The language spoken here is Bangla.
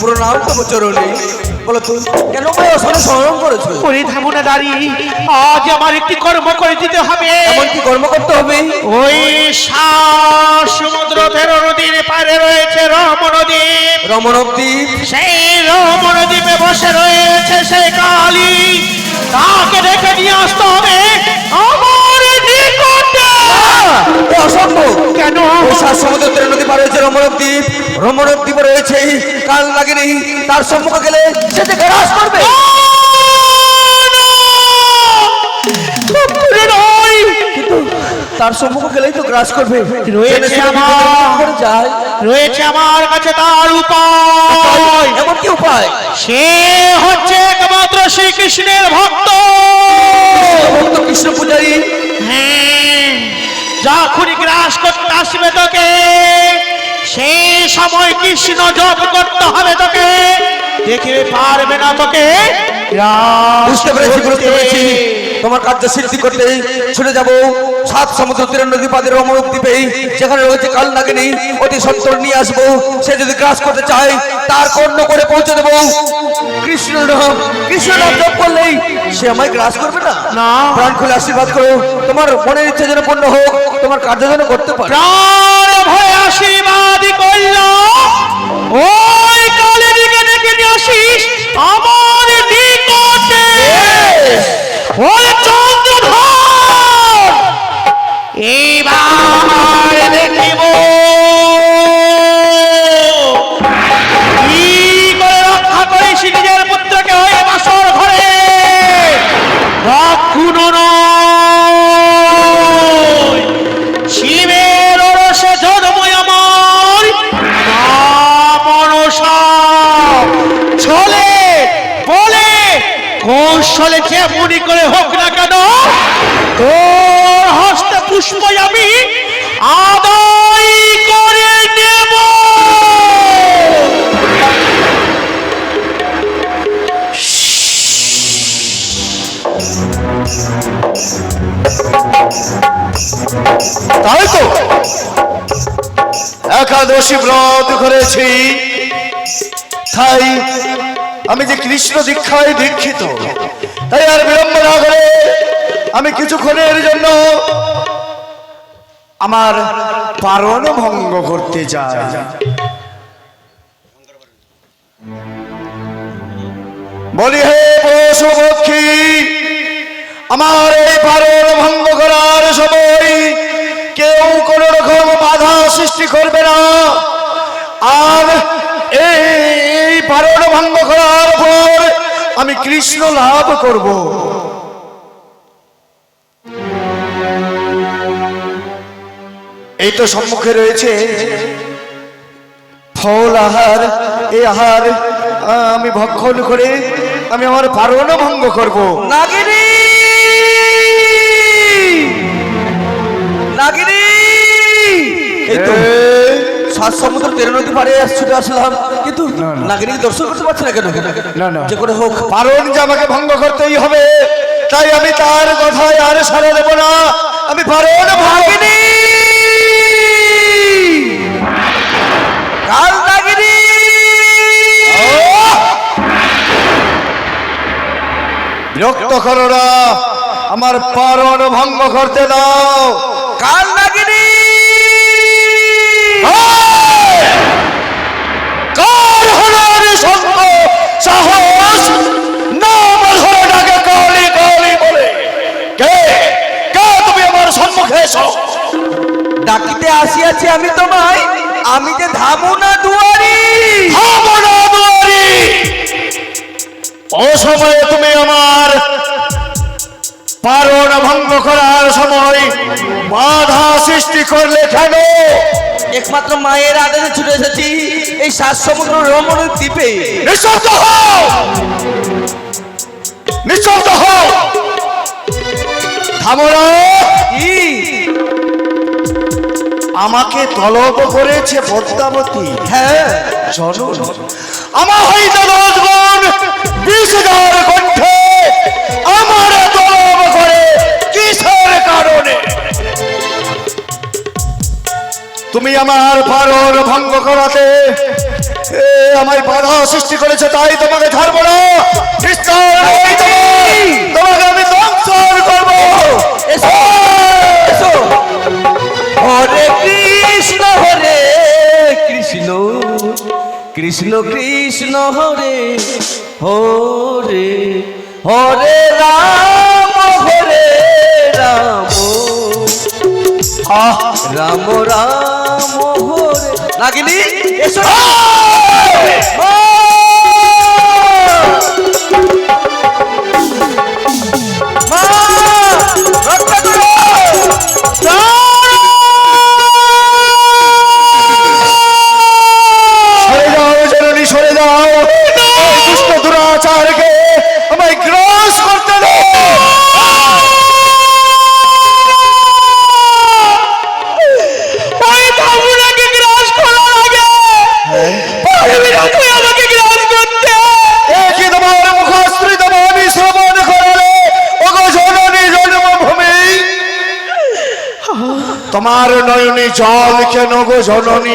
পুরো নাম তব চরণে বলো তো কেন ভাই অসনে স্মরণ করেছ? ওরে ধামনা দাঁড়িয়ে আজ আমার একটি কর্ম করে দিতে হবে। এমন কি কর্ম করতে হবে? ওই সমুদ্র তেরো নদীর পারে রয়েছে রমণদ্বীপ রমণদ্বীপ সেই রমণদ্বীপে বসে রয়েছে সেই কালী। তাকে ডেকে নিয়ে আসতে হবে আমার নিকটে এ অসম্ভব কেন ওই সাত সমুদ্র তেরো নদী পার হয়েছে রমণদ্বীপ রমণদ্বীপে রয়েছে কাল লাগেনি তার সম্মুখে গেলে সে যে গ্রাস করবে। তার সম্মুখে গেলেই তো গ্রাস করবে। রয়েছে আমার। যায় রয়েছে আমার কাছে তার উপায়। এমন কি উপায়? সে হচ্ছে একমাত্র শ্রীকৃষ্ণের ভক্ত। ভক্ত কৃষ্ণ পূজারী। হ্যাঁ, যখনই গ্রাস করতে আসবে তোকে। সময় কৃষ্ণ জপ করতে হবে তোকে। দেখে পারবে না তোকে। বুঝতে পেরেছি বুঝতে পেরেছি। তোমার কার্য সিদ্ধি করতে ছুটে যাব। সাত সমুদ্র তীর নদী পাদের অমরদ্বীপে। যেখানে রয়েছে কাল নাগিনী অতি সত্তর নিয়ে আসব। সে যদি গ্রাস করতে চায় তার কর্ণ করে পৌঁছে দেবো। কৃষ্ণ নাম কৃষ্ণ নাম জপ করলেই সে আমায় গ্রাস করবে না? না। প্রাণ খুলে আশীর্বাদ করো। তোমার মনের ইচ্ছা যেন পূর্ণ হোক তোমার কার্য যেন করতে পারে। প্রাণ ভয়ে আশীর্বাদ করল। ওই কালের দিকে দেখে আসিস। কৌশলে যেমনি করে হোক না কেন, তোর হস্তে পুষ্প আমি আদায় করে নেব। তাই তো। একাদশী ব্রত করেছি। তাই আমি যে কৃষ্ণ দীক্ষায় দীক্ষিত তাই আর বিলম্ব না করে আমি কিছুক্ষণের জন্য আমার পারণ ভঙ্গ করতে চাই। বলি হে পশু পক্ষী আমার এই পারণ ভঙ্গ করার সময় কেউ কোন রকম বাধা সৃষ্টি করবে না। আর এই পারণ ভঙ্গ করার পর আমি কৃষ্ণ লাভ করব। এই তো সম্মুখে রয়েছে ফল আহার এ আহার আমি ভক্ষণ করে আমি আমার পারণ ভঙ্গ করব। নাগিনী! নাগিনী এই তো সাত সমুদ্র তেরো নদী পাড়ে ছুটে আসলাম কিন্তু না, না। দর্শন করতে পারছি না কেন? না, না। যে করে হোক। যে আমাকে ভঙ্গ করতেই হবে তাই আমি তার কথায় আর সারা দেব না। আমি পারণ কাল নাগিনী! বিরক্ত করো না আমার পারণ ভঙ্গ করতে দাও। কাল নাগিনী কার হলার সঙ্গ সাহস নাম ধরে ডাকে কালি কালি বলে। কে? কে তুমি আমার সম্মুখে এসো? ডাকিতে আসিয়াছি আমি তোমায় আমি যে ধামু না দুয়ারি? থামো না দুয়ারি। অসময়ে তুমি আমার পারণ ভঙ্গ করার সময় বাধা সৃষ্টি করলে কেন? একমাত্র মায়ের আদেশে ছুটে এসেছি। এই সাত সমুদ্র রমণের দ্বীপে। নিঃশব্দ হও! নিঃশব্দ হও! থামো আমাকে তলব করেছে পদ্মাবতী হ্যাঁ। জনন। আমার হইতে দশগুণ হাজার কণ্ঠে আমার আমার পারণ ভঙ্গ করাতে। এ, আমায় বাধা সৃষ্টি করেছে তাই তোমাকে ছাড়বো না। তুমি। তোমাকে আমি দংশন করব। হরে কৃষ্ণ হরে কৃষ্ণ। কৃষ্ণ কৃষ্ণ হরে হরে। হরে রাম হরে রাম। রাম রাম হরে নাগিনী এসো। তোমার নয়নে জল কেন গো জননী?